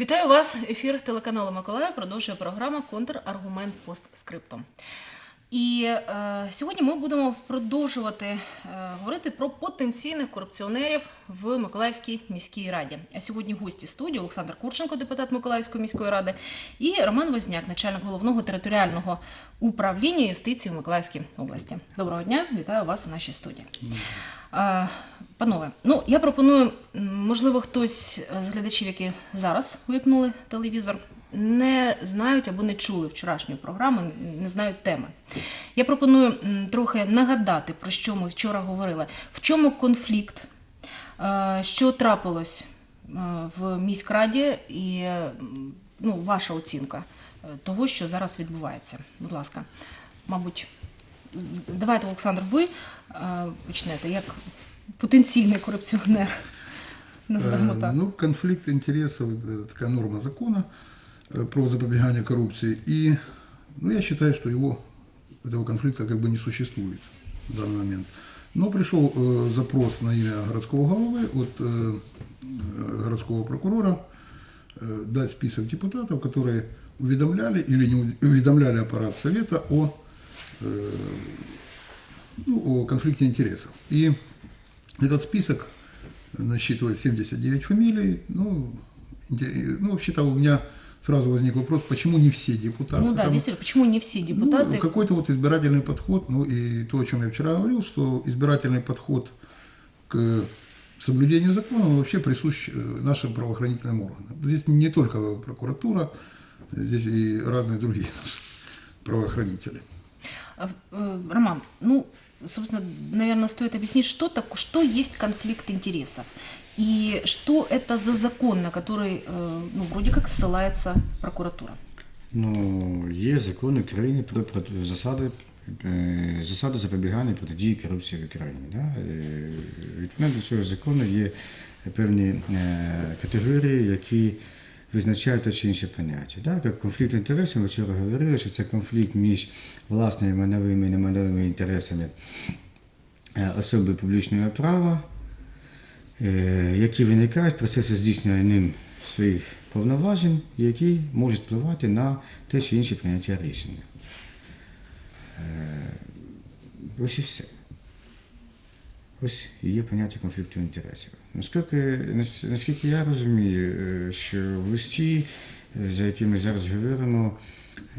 Вітаю вас. Ефір телеканалу Миколаїв продовжує програма Контраргумент постскриптом. І е, сьогодні ми будемо продовжувати е, говорити про потенційних корупціонерів в Миколаївській міській раді. А сьогодні гості студії Олександр Курченко, депутат Миколаївської міської ради, і Роман Возняк, начальник головного територіального управління юстиції в Миколаївській області. Доброго дня, вітаю вас у нашій студії. Е, Панове, ну я пропоную, можливо, хтось е, з глядачів, які зараз вимкнули телевізор, не знають або не чули вчорашньої програми, не знають теми. Я пропоную трохи нагадати, про що ми вчора говорили. В чому конфлікт, е, що трапилось в міськраді, і ну, ваша оцінка того, що зараз відбувається. Будь ласка, мабуть, давайте, Олександр, ви е, почнете як потенційний корупціонер. Називаємо Э, так. Ну, конфликт интересов – это такая норма закона э, про запобегание коррупции. И ну, я считаю, что его, этого конфликта как бы не существует в данный момент. Но пришел э, запрос на имя городского головы от э, э, городского прокурора э, дать список депутатов, которые уведомляли или не уви- уведомляли аппарат совета о, э, ну, о конфликте интересов. И этот список насчитывает 79 фамилий. Ну, инте- ну вообще-то у меня сразу возник вопрос, почему не все депутаты? Ну да, Там, действительно, почему не все депутаты? ну, какой-то вот избирательный подход, ну и то, о чем я вчера говорил, что избирательный подход к соблюдению закона он вообще присущ э, нашим правоохранительным органам. Здесь не только прокуратура, здесь и разные другие правоохранители. А, э, Роман, ну, собственно, наверное, стоит объяснить, что, так, что есть конфликт интересов. И что это за закон, на который, э, ну, вроде как ссылается прокуратура. Ну, є закон України про, про засади, е, засади запобігання і протидії корупції в Україні. Да? Е, Відповідно до цього закону є певні е, категорії, які визначають те чи інше поняття. Да? Як конфлікт інтересів, ми вчора говорили, що це конфлікт між власними майновими і немайновими інтересами е, особи публічного права, е, які виникають в процесі здійснення ним своїх повноважень, які можуть впливати на те чи інше прийняття рішення. Е, Ось і все. Ось є поняття конфлікту інтересів. Наскільки, наскільки я розумію, е, що в листі, е, за яким ми зараз говоримо,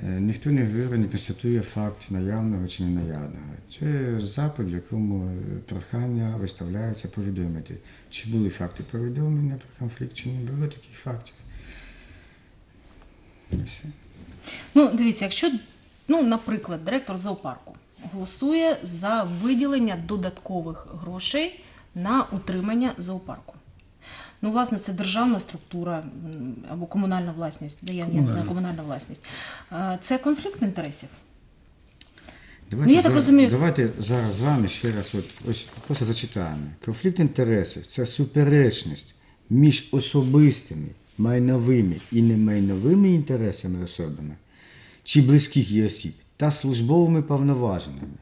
е, ніхто не говорить, не констатує факт наявного чи ненаявного. Це запит, в якому прохання виставляється повідомити, чи були факти повідомлення про конфлікт, чи не було таких фактів. Все. Ну, дивіться, якщо, ну, наприклад, директор зоопарку голосує за виділення додаткових грошей на утримання зоопарку. Ну, власне, це державна структура або комунальна власність, де я не знаю, Комунальна. власність. Е, Це конфлікт інтересів. Давайте, Ну, я так розумію- давайте зараз з вами ще раз от, ось просто зачитаємо. Конфлікт інтересів це суперечність між особистими, майновими і немайновими інтересами особами чи близьких її осіб та службовими повноваженнями,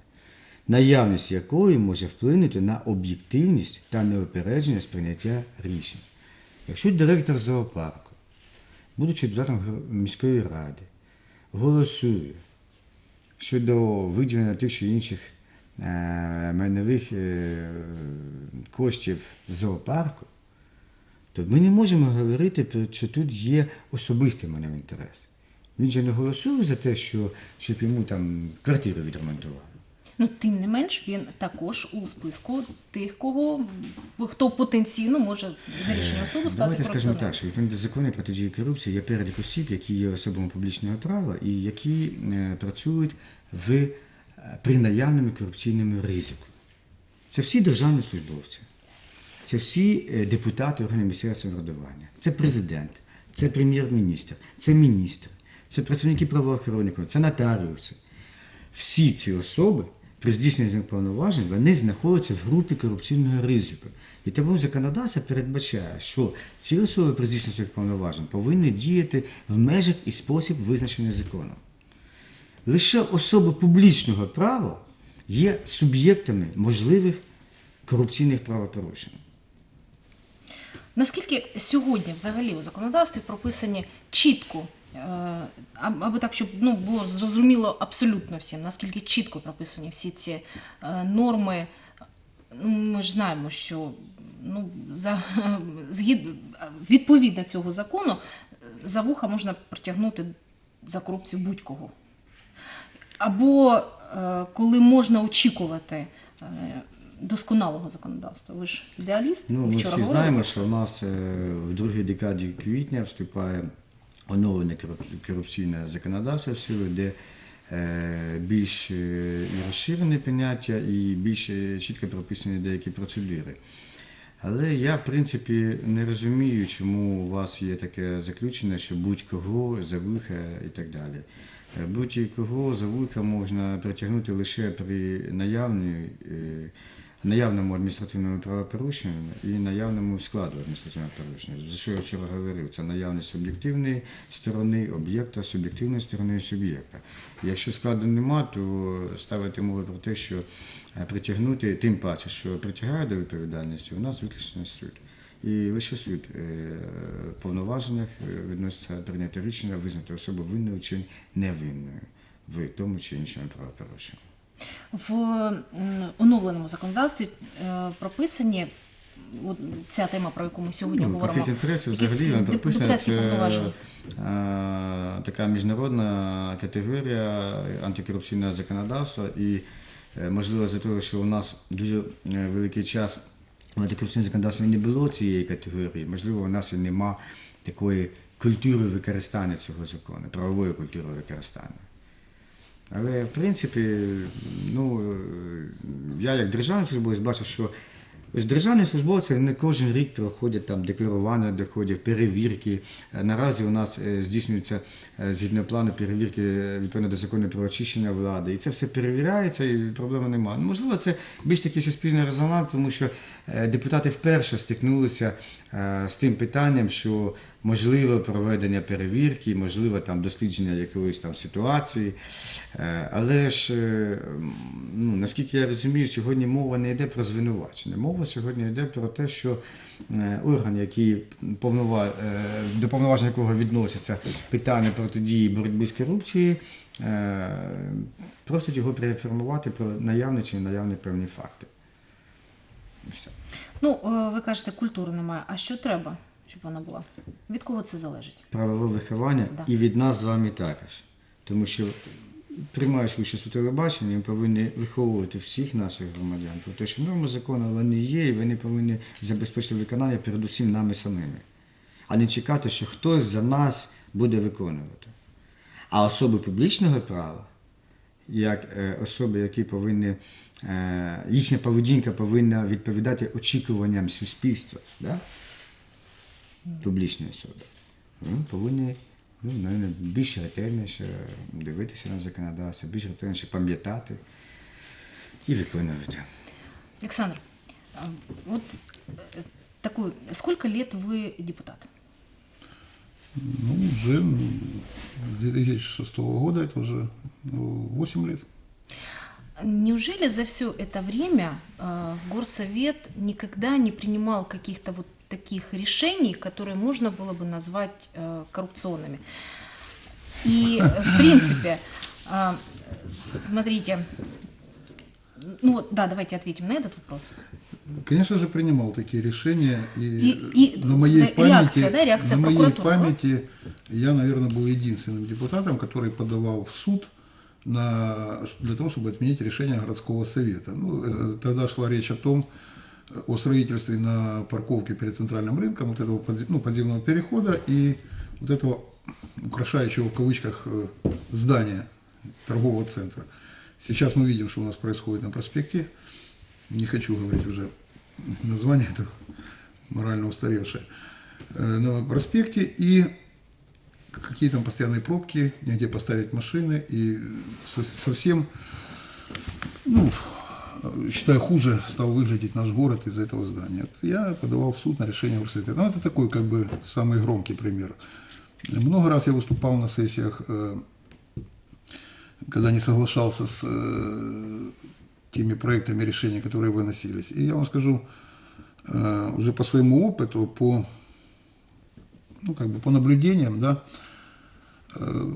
наявність якої може вплинути на об'єктивність та неопередженість прийняття рішень. Якщо директор зоопарку, будучи депутатом міської ради, голосує щодо виділення тих чи інших е, майнових е, коштів зоопарку, то ми не можемо говорити, що тут є особистий майновий інтерес. Він же не голосує за те, що, щоб йому там квартиру відремонтували. Ну, тим не менш, він також у списку тих, кого хто потенційно може за рішенням суду стати Давайте скажемо так, що відповідно до закону про протидію корупції є перелік осіб, які є особами публічного права і які е, працюють в, е, при наявному корупційному ризику. Це всі державні службовці, це всі е, депутати органів місцевого самоврядування, це президент, це прем'єр-міністр, це міністр, це працівники правоохоронних, це нотаріуси. Всі ці особи при здійсненні повноважень вони знаходяться в групі корупційного ризику. І тому законодавство передбачає, що ці особи при здійсненні своїх повноважень повинні діяти в межах і спосіб, визначений законом. Лише особи публічного права є суб'єктами можливих корупційних правопорушень. Наскільки сьогодні взагалі у законодавстві прописані чітко, аби так, щоб ну, було зрозуміло абсолютно всім, наскільки чітко прописані всі ці е, норми? Ну, ми ж знаємо, що ну, за, згід, відповідно цього закону е, за вуха можна притягнути за корупцію будь-кого. Або е, коли можна очікувати е, досконалого законодавства. Ви ж ідеаліст? Ну, ми вчора всі говорили знаємо, що у нас е, в другій декаді квітня вступає оновлене кору- корупційне законодавство в силу, де е, більш е, розширене поняття і більш е, чітко прописані деякі процедури. Але я, в принципі, не розумію, чому у вас є таке заключення, що будь-кого за вуха і так далі. Будь-кого за вуха можна притягнути лише при наявній, наявному адміністративному правопорушенні і наявному складу адміністративного порушення. За що я вчора говорив? Це наявність об'єктивної сторони об'єкта, суб'єктивної сторони суб'єкта. Якщо складу нема, то ставити мову про те, що е, притягнути, тим паче, що притягає до відповідальності, у нас виключно суд. І лише суд е, в повноваженнях е, відноситься прийняти рішення визнати особу винною чи невинною в тому чи іншому правопорушенні. В оновленому законодавстві е, прописані от ця тема, про яку ми сьогодні Ну, говоримо. конфлікт інтересів взагалі він прописаний. Це е, така міжнародна категорія антикорупційного законодавства. І е, можливо за того, що у нас дуже великий час в антикорупційному законодавстві не було цієї категорії, можливо, у нас і нема такої культури використання цього закону, правової культури використання. Але в принципі, ну, я як державний службовець бачу, що ось державні службовці не кожен рік проходять там декларування, доходів, перевірки. Наразі у нас е, здійснюється е, згідно плану перевірки е, відповідно до закону про очищення влади. І це все перевіряється, і проблеми немає. Ну, можливо, це більш такий суспільний резонанс, тому що депутати вперше стикнулися з тим питанням, що можливо проведення перевірки, можливо там дослідження якоїсь там ситуації. Е, Але ж, е, ну, наскільки я розумію, сьогодні мова не йде про звинувачення. Мова сьогодні йде про те, що е, орган, який повнова, е, до повноважень якого відносяться питання протидії боротьби з корупцією, е, просить його переінформувати про наявні чи ненаявні певні факти. Все. Ну, е, ви кажете, культури немає. А що треба, щоб вона була? Від кого це залежить? правове виховання Да. і від нас з вами також. Тому що приймаючи участь у телебаченні, ми повинні виховувати всіх наших громадян про те, що норми закону вони є, і вони повинні забезпечити виконання передусім нами самими, а не чекати, що хтось за нас буде виконувати. А особи публічного права, як е, особи, які повинні, е, їхня поведінка повинна відповідати очікуванням суспільства. Да? публічної особи. Ми повинні ну, більш ретельніше дивитися на законодавство, більш ретельніше пам'ятати і виконувати. Александр, а, вот э, такой, сколько лет вы депутат? Ну, уже с 2006 года, это уже ну, 8 лет. Неужели за все это время э, Горсовет никогда не принимал каких-то вот таких решений, которые можно было бы назвать э, коррупционными? И, э, в принципе, э, смотрите, ну да, давайте ответим на этот вопрос. Конечно же, принимал такие решения. И, И- и на моей реакция, памяти, да, реакция на моей да? памяти я, наверное, был единственным депутатом, который подавал в суд на, для того, чтобы отменить решение городского совета. Ну, э, тогда шла речь о том, э, о строительстве на парковке перед центральным рынком вот этого подзе- ну, подземного перехода и вот этого украшающего в кавычках э, здания торгового центра. Сейчас мы видим, что у нас происходит на проспекте. Не хочу говорить уже название этого морально устаревшее. Э, На проспекте и какие там постоянные пробки, негде поставить машины и со- совсем, ну, считаю, хуже стал выглядеть наш город из-за этого здания. Я подавал в суд на решение горсовета. Ну, это такой, как бы, самый громкий пример. Много раз я выступал на сессиях, э, когда не соглашался с э, теми проектами решений, которые выносились. И я вам скажу, э, уже по своему опыту, по, ну, как бы по наблюдениям, да, э,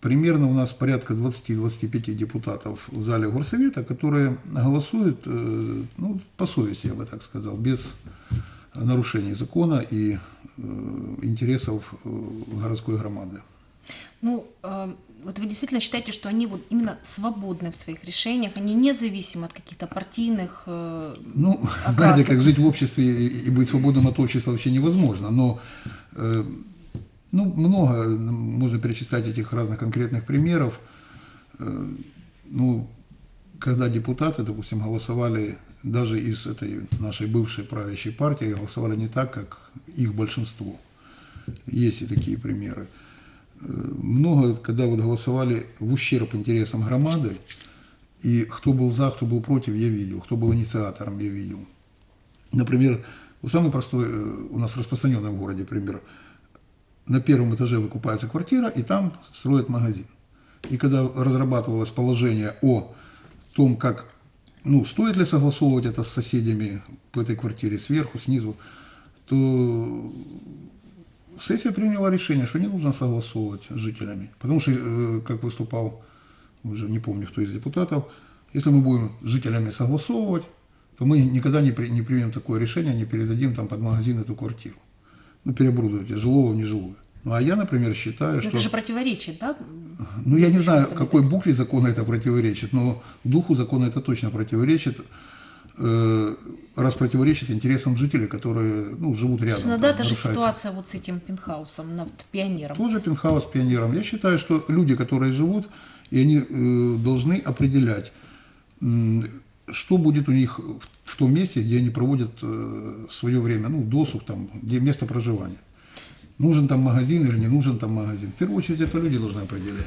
примерно у нас порядка 20-25 депутатов в зале горсовета, которые голосуют э, ну, по совести, я бы так сказал, без нарушений закона и интересов городской громады. Ну, э, вот вы действительно считаете, что они вот именно свободны в своих решениях, они независимы от каких-то партийных... э, Ну, окрасок? знаете, как жить в обществе и и быть свободным от общества вообще невозможно, но э, ну, много можно перечислять этих разных конкретных примеров. Э, ну, когда депутаты, допустим, голосовали даже из этой нашей бывшей правящей партии, голосовали не так, как их большинство. Есть и такие примеры. Много, когда вот голосовали в ущерб интересам громады, и кто был за, кто был против, я видел, кто был инициатором, я видел. Например, самый простой, э, у нас распространенный в городе пример. На первом этаже выкупается квартира, и там строят магазин. И когда разрабатывалось положение о том, как, ну, стоит ли согласовывать это с соседями по этой квартире сверху, снизу, то сессия приняла решение, что не нужно согласовывать с жителями. Потому что, э, как выступал, уже не помню, кто из депутатов, если мы будем с жителями согласовывать, то мы никогда не, при- не примем такое решение, не передадим там под магазин эту квартиру. Ну, переоборудуйте жилого в нежилое. Ну, а я, например, считаю, Ну, что... Это же противоречит, да? Ну, я не знаю, какой букве закона это противоречит, но духу закона это точно противоречит, раз противоречит интересам жителей, которые ну, живут рядом. Там, да, та же ситуация вот с этим пентхаусом над пионером. Тот же пентхаус пионером. Я считаю, что люди, которые живут, и они э, должны определять, что будет у них в, в том месте, где они проводят э, свое время, ну, досуг, там, где место проживания. Нужен там магазин или не нужен там магазин. В первую очередь это люди должны определять.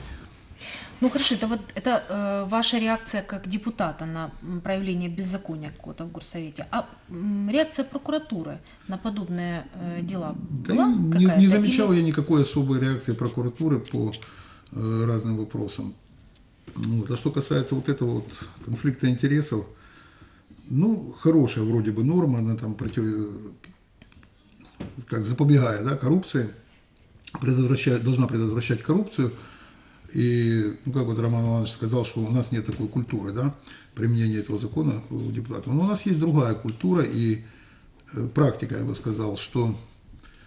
Ну хорошо, это вот это э, ваша реакция как депутата на проявление беззакония какого-то в горсовете. А м, реакция прокуратуры на подобные э, дела Да была не, не замечал Или- я никакой особой реакции прокуратуры по э, разным вопросам. Ну, Вот. А что касается вот этого вот конфликта интересов, ну, хорошая вроде бы норма, она там против, как запобегая да, коррупции, предотвращает, должна предотвращать коррупцию. И, ну, как вот Роман Иванович сказал, что у нас нет такой культуры, да, применения этого закона у депутатов. Но у нас есть другая культура и э, практика, я бы сказал, что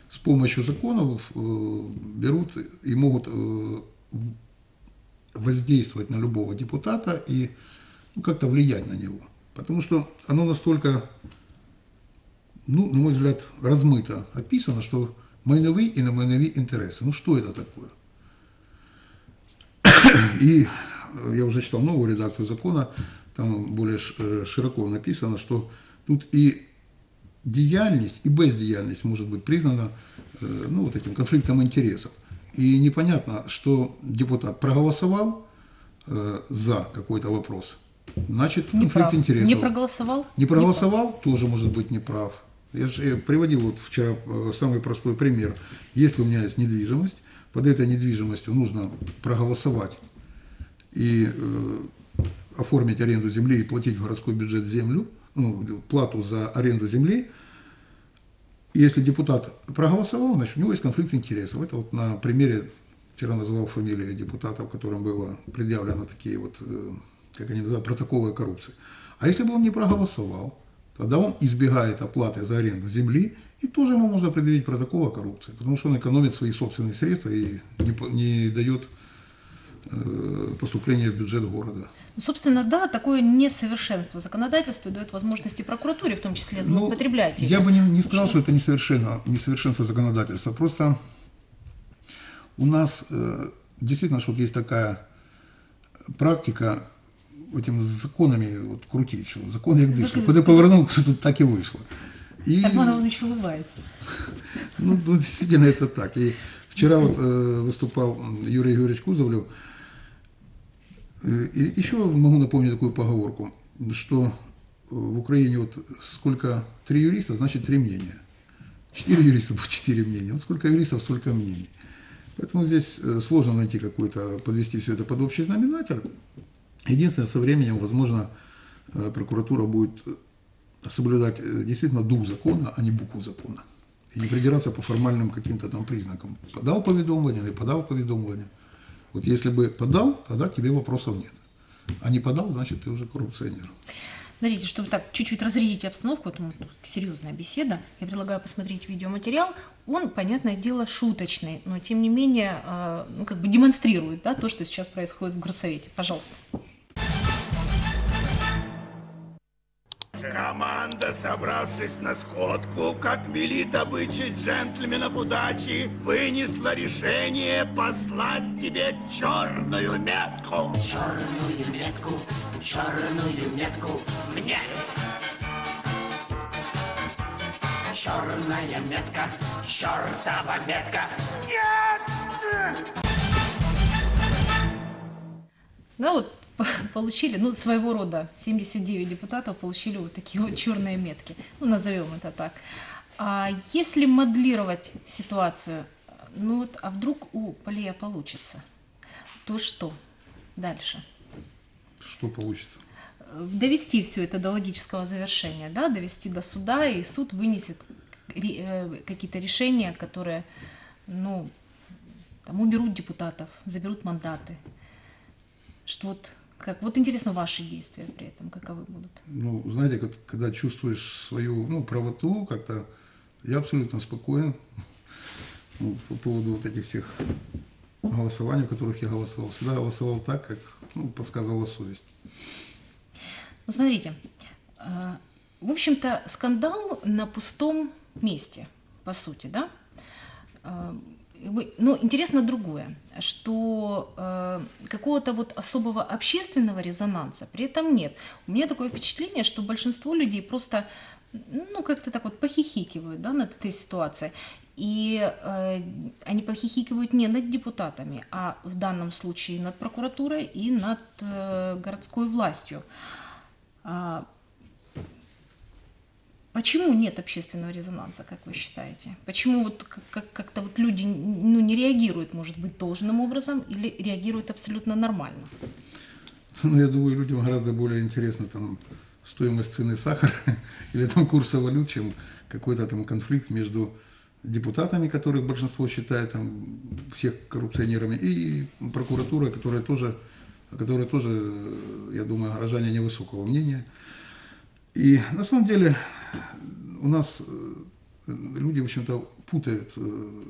с помощью законов э, берут и могут э, воздействовать на любого депутата и ну, как-то влиять на него. Потому что оно настолько, ну, на мой взгляд, размыто описано, что майнові и на майнові интересы. Ну что это такое? И э, я уже читал новую редакцию закона, там более э, широко написано, что тут и деяльность, и бездеяльность может быть признана э, ну, вот этим конфликтом интересов. И непонятно, что депутат проголосовал за какой-то вопрос, значит Не конфликт прав. интересов. Не проголосовал? Не проголосовал, тоже может быть неправ. Я же приводил вот вчера самый простой пример. Если у меня есть недвижимость, под этой недвижимостью нужно проголосовать и э, оформить аренду земли и платить в городской бюджет землю, ну, плату за аренду земли. Если депутат проголосовал, значит, у него есть конфликт интересов. Это вот на примере, вчера называл фамилии депутатов, которым было предъявлено такие вот, э, как они называют, протоколы о коррупции. А если бы он не проголосовал, тогда он избегает оплаты за аренду земли, и тоже ему можно предъявить протокол о коррупции, потому что он экономит свои собственные средства и не, не дает э, поступления в бюджет города. Ну, собственно, да, такое несовершенство законодательства дает возможности прокуратуре, в том числе, Ну, злоупотреблять. я этим. бы не, не сказал, что это несовершенно, несовершенство законодательства. Просто у нас э, действительно что вот есть такая практика этим законами вот, крутить, что закон як дышка. Повернул, что тут так и вышло. И, Роман Иванович улыбается. ну, ну, действительно это так. И вчера вот э, выступал Юрий Юрьевич Кузовлев. Э, И еще могу напомнить такую поговорку, что в Украине вот сколько три юриста, значит три мнения. Четыре юриста будет четыре мнения. Вот сколько юристов, столько мнений. Поэтому здесь э, сложно найти какой-то, подвести все это под общий знаменатель. Единственное, со временем, возможно, прокуратура будет соблюдать э, действительно дух закона, а не букву закона. И не придираться по формальным каким-то там признакам. Подал поведомление, не подал поведомление. Вот если бы подал, тогда тебе вопросов нет. А не подал, значит, ты уже коррупционер. Смотрите, чтобы так чуть-чуть разрядить обстановку, что серьезная беседа, я предлагаю посмотреть видеоматериал. Он, понятное дело, шуточный, но тем не менее, э, ну, как бы демонстрирует да, то, что сейчас происходит в горсовете. Пожалуйста. Команда, собравшись на сходку, как велит обычай джентльменов удачи, вынесла решение послать тебе черную метку. Черную метку, черную метку мне. Черная метка, чертова метка. Да, вот получили, ну, своего рода 79 депутатов получили вот такие вот черные метки. Ну, назовем это так. А если моделировать ситуацию, ну вот, а вдруг у Полея получится, то что дальше? Что получится? Довести все это до логического завершения, да, довести до суда, и суд вынесет э, какие-то решения, которые, ну, там, уберут депутатов, заберут мандаты. Что вот, как, вот интересно ваши действия при этом, каковы будут? Ну, знаете, как- когда чувствуешь свою ну, правоту, как-то я абсолютно спокоен ну, по поводу вот этих всех голосований, в которых я голосовал. Всегда голосовал так, как ну, подсказывала совесть. Ну, смотрите, э, в общем-то, скандал на пустом месте, по сути, да? Но интересно другое, что э, какого-то вот особого общественного резонанса при этом нет. У меня такое впечатление, что большинство людей просто, ну, как-то так вот похихикивают, да, над этой ситуацией. И э, они похихикивают не над депутатами, а в данном случае над прокуратурой и над э, городской властью. Почему нет общественного резонанса, как вы считаете? Почему вот как- как- как-то вот люди ну, не реагируют, может быть, должным образом или реагируют абсолютно нормально? Ну, я думаю, людям гораздо более интересно там стоимость цены сахара или там курса валют, чем какой-то там конфликт между депутатами, которых большинство считает там всех коррупционерами, и прокуратурой, которая тоже, которая тоже, я думаю, горожане невысокого мнения. И на самом деле у нас э, люди, в общем-то, путают э,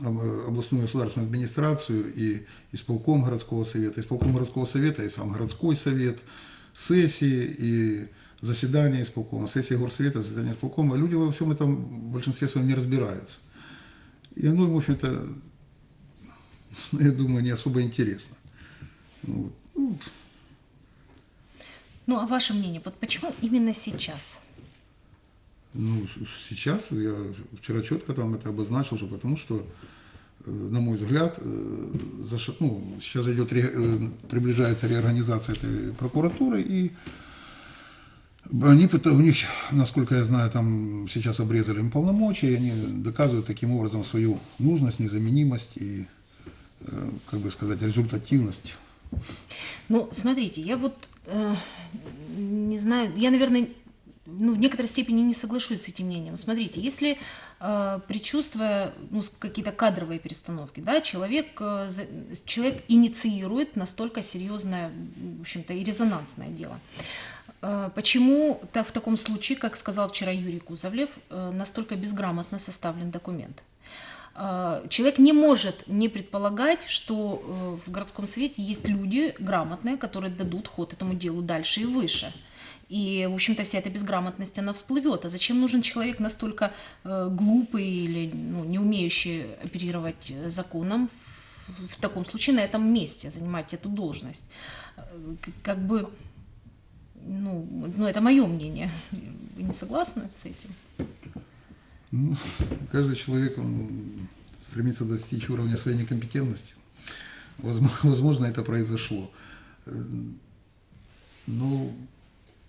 об- областную государственную администрацию и исполком городского совета, исполком городского совета и сам городской совет, сессии и заседания исполкома, сессия горсовета, заседания исполкома. Люди во всем этом в большинстве своем не разбираются. И оно, в общем-то, я думаю, не особо интересно. Вот. Ну, а ваше мнение, вот почему именно сейчас? Ну, сейчас я вчера четко там это обозначил, что потому что, э, на мой взгляд, э, заш- ну, сейчас идет, ре- э, приближается реорганизация этой прокуратуры, и они, у них, насколько я знаю, там сейчас обрезали им полномочия, и они доказывают таким образом свою нужность, незаменимость и, как бы сказать, результативность. Ну, смотрите, я вот э, не знаю, я, наверное, ну, в некоторой степени не соглашусь с этим мнением. Смотрите, если э, предчувствуя ну, какие-то кадровые перестановки, да, человек, э, человек инициирует настолько серьезное, в общем-то, и резонансное дело. Э, Почему-то в таком случае, как сказал вчера Юрий Кузовлев, э, настолько безграмотно составлен документ? Э, Человек не может не предполагать, что э, в городском совете есть люди грамотные, которые дадут ход этому делу дальше и выше. И, в общем-то, вся эта безграмотность, она всплывет. А зачем нужен человек настолько э, глупый или ну, не умеющий оперировать законом в, в таком случае на этом месте, занимать эту должность? Как бы, ну, ну это мое мнение. Вы не согласны с этим? Ну, каждый человек он стремится достичь уровня своей некомпетентности. Возможно, это произошло. Э, Но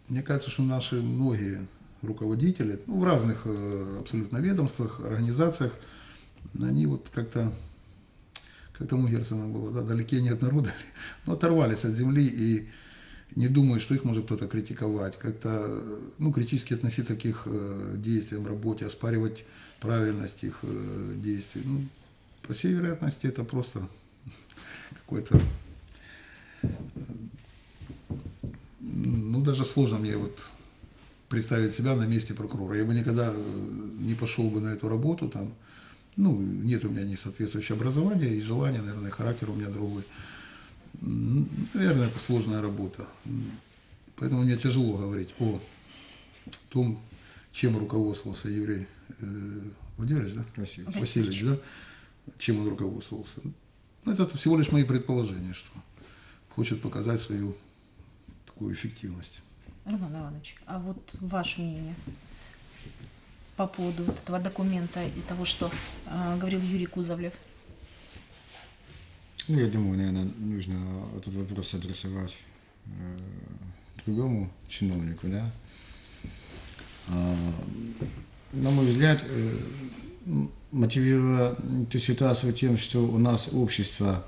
мне кажется, что наши многие руководители, ну, в разных э, абсолютно ведомствах, организациях, они вот как-то, как там у Герцена было, да, далеки не от народа, но оторвались от земли и, не думаю, что их может кто-то критиковать, как-то э, ну, критически относиться к их э, действиям, работе, оспаривать правильность их э, действий. Ну, по всей вероятности, это просто какой-то ну, даже сложно мне вот представить себя на месте прокурора. Я бы никогда э, не пошел бы на эту работу, там, ну, нет у меня ни соответствующего образования, и желания, наверное, характер у меня другой. М, Наверное, это сложная работа. Поэтому мне тяжело говорить о том, чем руководствовался Юрий э, Владимирович, да? Васильевич. Васильевич, да? Чем он руководствовался. Ну, это всего лишь мои предположения, что хочет показать свою такую эффективность. Роман Иванович, а вот ваше мнение по поводу этого документа и того, что э, говорил Юрий Кузовлев? Ну, я думаю, наверное, нужно этот вопрос адресовать э, другому чиновнику, да. А, на мой взгляд, э, мотивируя эту ситуацию тем, что у нас общество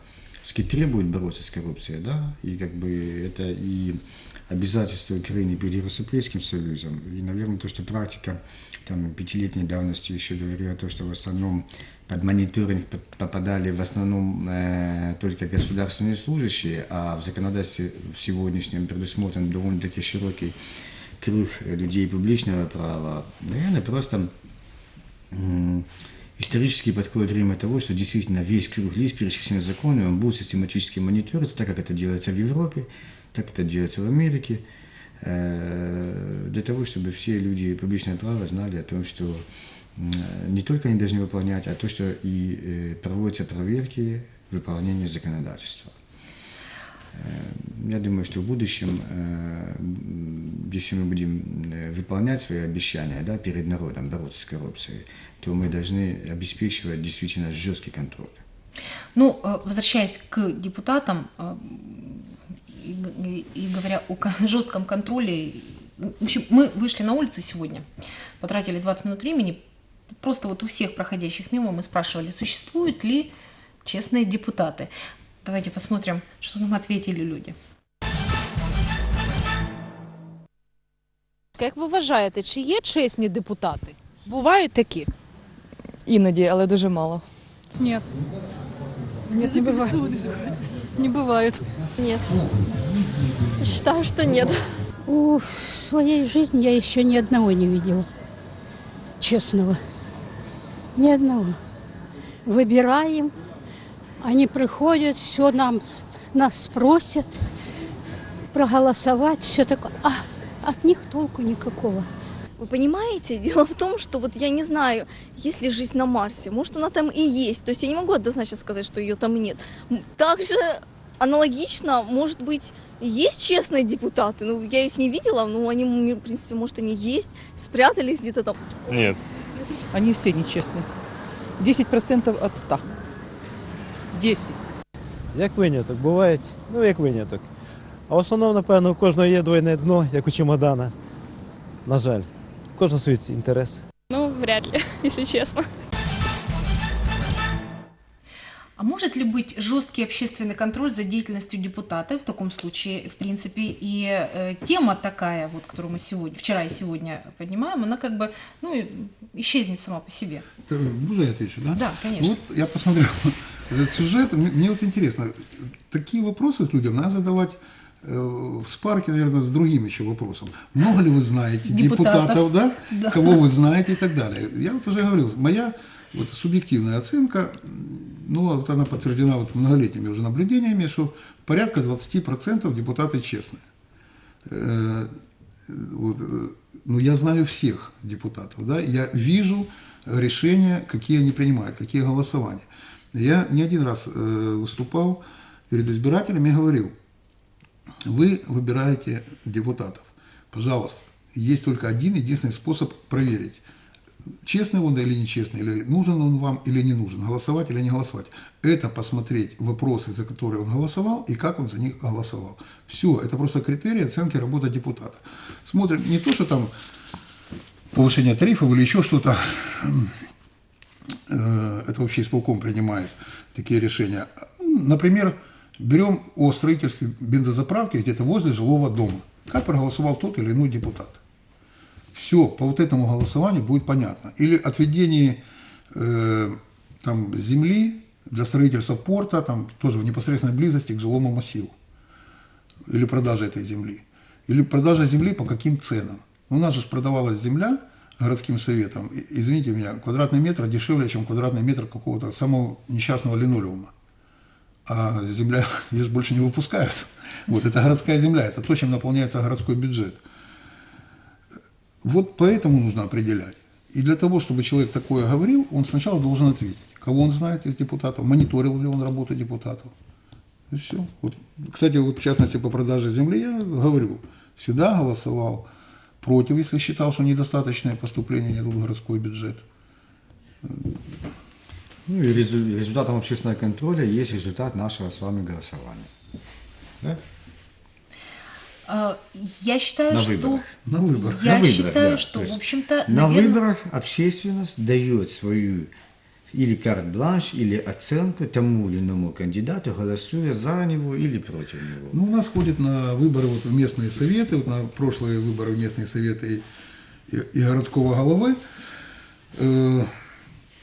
все требует бороться с коррупцией, да, и как бы это и обязательство Украины перед Европейским Союзом, и, наверное, то, что практика там, пятилетней давности еще говорила то, что в основном под мониторинг попадали в основном э, только государственные служащие, а в законодательстве в сегодняшнем предусмотрен довольно-таки широкий круг людей публичного права. Наверное, просто исторически подходит время того, что действительно весь круг лиц, перечисленных в он будет систематически мониториться, так как это делается в Европе, так это делается в Америке, э, для того, чтобы все люди публичного права знали о том, что м, не только они должны выполнять, а то, что и э, проводятся проверки выполнения законодательства. Э, Я думаю, что в будущем, э, если мы будем э, выполнять свои обещания да, перед народом, бороться с коррупцией, то мы должны обеспечивать действительно жесткий контроль. Ну, возвращаясь к депутатам и говоря о жестком контроле, в общем, мы вышли на улицу сегодня, потратили 20 минут времени, просто вот у всех проходящих мимо мы спрашивали, существуют ли честные депутаты. Давайте посмотрим, что нам ответили люди. Як ви вважаєте, чи є чесні депутати? Бувають такі? Іноді, але дуже мало. Нет. Нет, не бывает. Не бывает. Нет. Считаю, что нет. У, в своей жизни я еще ни одного не видела. Честного. Ни одного. Выбираем. Они приходят, все нам, нас спросят проголосовать, все такое. А от них толку никакого. Вы понимаете, дело в том, что вот я не знаю, есть ли жизнь на Марсе. Может, она там и есть. То есть я не могу однозначно сказать, что ее там нет. М, Также аналогично, может быть, есть честные депутаты. Ну, я их не видела, но они, м, в принципе, может, они есть, спрятались где-то там. Нет. Они всі нечесні. 10% від 100. 10. Як виняток, бувають, ну як виняток. А в основному, напевно, у кожного є двойне дно, як у чемодана. На жаль, у кожного свій інтерес. Ну, вряд ли, если честно. А может ли быть жесткий общественный контроль за деятельностью депутата? В таком случае, в принципе, и э, тема такая, вот, которую мы сегодня, вчера и сегодня поднимаем, она как бы ну, и исчезнет сама по себе. Это, можно я отвечу, да? Да, конечно. Вот я посмотрел этот сюжет, мне, мне вот интересно, такие вопросы людям надо задавать э, в спарке, наверное, с другим еще вопросом. Много ли вы знаете Депутатов. депутатов, да? Да. Кого вы знаете и так далее. Я вот уже говорил, моя вот субъективная оценка, ну вот она подтверждена вот многолетними уже наблюдениями, что порядка 20% депутаты честные. Э, вот, э, ну, я знаю всех депутатов, да, я вижу решения, какие они принимают, какие голосования. Я не один раз э, выступал перед избирателями и говорил, вы выбираете депутатов, пожалуйста, есть только один единственный способ проверить, честный он или нечестный, или нужен он вам или не нужен, голосовать или не голосовать. Это посмотреть вопросы, за которые он голосовал и как он за них голосовал. Все, это просто критерии оценки работы депутата. Смотрим не то, что там повышение тарифов или еще что-то, это вообще исполком принимает такие решения. Например, Берем о строительстве бензозаправки где-то возле жилого дома. Как проголосовал тот или иной депутат. Все, по вот этому голосованию будет понятно. Или отведение э, там, земли для строительства порта, там, тоже в непосредственной близости к жилому массиву. Или продажа этой земли. Или продажа земли по каким ценам. У нас же продавалась земля городским советом, извините меня, квадратный метр дешевле, чем квадратный метр какого-то самого несчастного линолеума. А земля, ее же больше не выпускают. Вот, это городская земля, это то, чем наполняется городской бюджет. Вот поэтому нужно определять. И для того, чтобы человек такое говорил, он сначала должен ответить, кого он знает из депутатов, мониторил ли он работу депутатов. И все. Вот, кстати, вот в частности по продаже земли я говорю, всегда голосовал против, если считал, что недостаточное поступление идут в городской бюджет. Ну и резу- результатом общественного контроля есть результат нашего с вами голосования. Да? Э, Я считаю, На что... выборах. На выборах. Я На выборах, считаю, да. что, в общем-то, На наверно- выборах общественность дает свою или карт-бланш, или оценку тому или иному кандидату, голосуя за него или против него. Ну, у нас ходят на выборы вот в местные советы, вот на прошлые выборы в местные советы и, и, и городского головы э,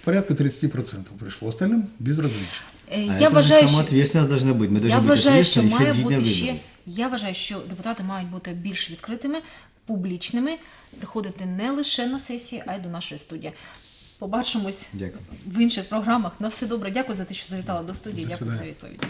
порядка 30% пришло, остальным безразлично. Е, А Я это вважаю, же що... самоответственность должна быть. Мы должны Я быть вважаю, що ответственны и має ходить на бути выборы. ще. Я вважаю, що депутати мають бути більш відкритими, публічними, приходити не лише на сесії, а й до нашої студії. Побачимось Дякую. в інших програмах. На все добре. Дякую за те, що завітала до студії. Дякую за відповідь.